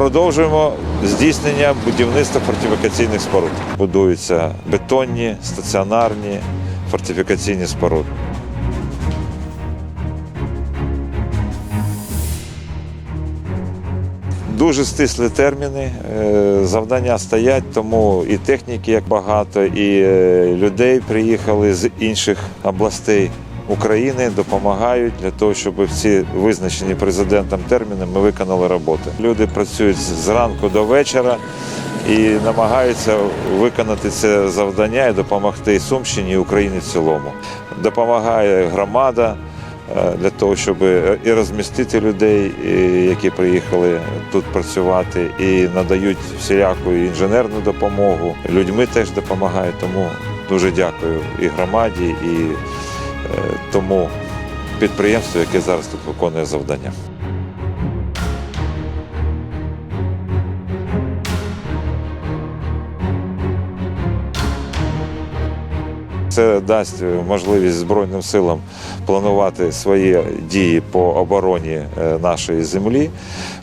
Продовжуємо здійснення будівництва фортифікаційних споруд. Будуються бетонні, стаціонарні фортифікаційні споруди. Дуже стислі терміни, е, завдання стоять, тому і техніки як багато, і е, людей приїхали з інших областей України, допомагають для того, щоб всі визначені президентом терміни ми виконали роботи. Люди працюють з ранку до вечора і намагаються виконати це завдання і допомогти Сумщині і Україні в цілому. Допомагає громада е, для того, щоб і розмістити людей, які приїхали тут працювати, і надають всіляку інженерну допомогу. Людьми теж допомагають. Тому дуже дякую і громаді, і тому підприємству, яке зараз тут виконує завдання. Це дасть можливість Збройним силам планувати свої дії по обороні е, нашої землі.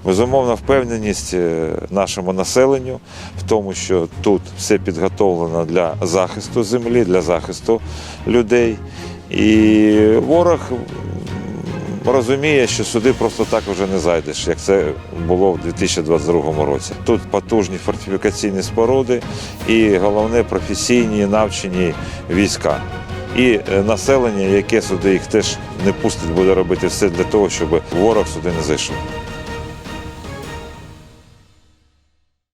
Безумовно, впевненість е, нашому населенню в тому, що тут все підготовлено для захисту землі, для захисту людей. І ворог розуміє, що сюди просто так вже не зайдеш, як це було в 2022 році. Тут потужні фортифікаційні споруди і головне професійні навчені війська. І е, населення, яке сюди їх теж не пустить, буде робити все для того, щоб ворог сюди не зайшов.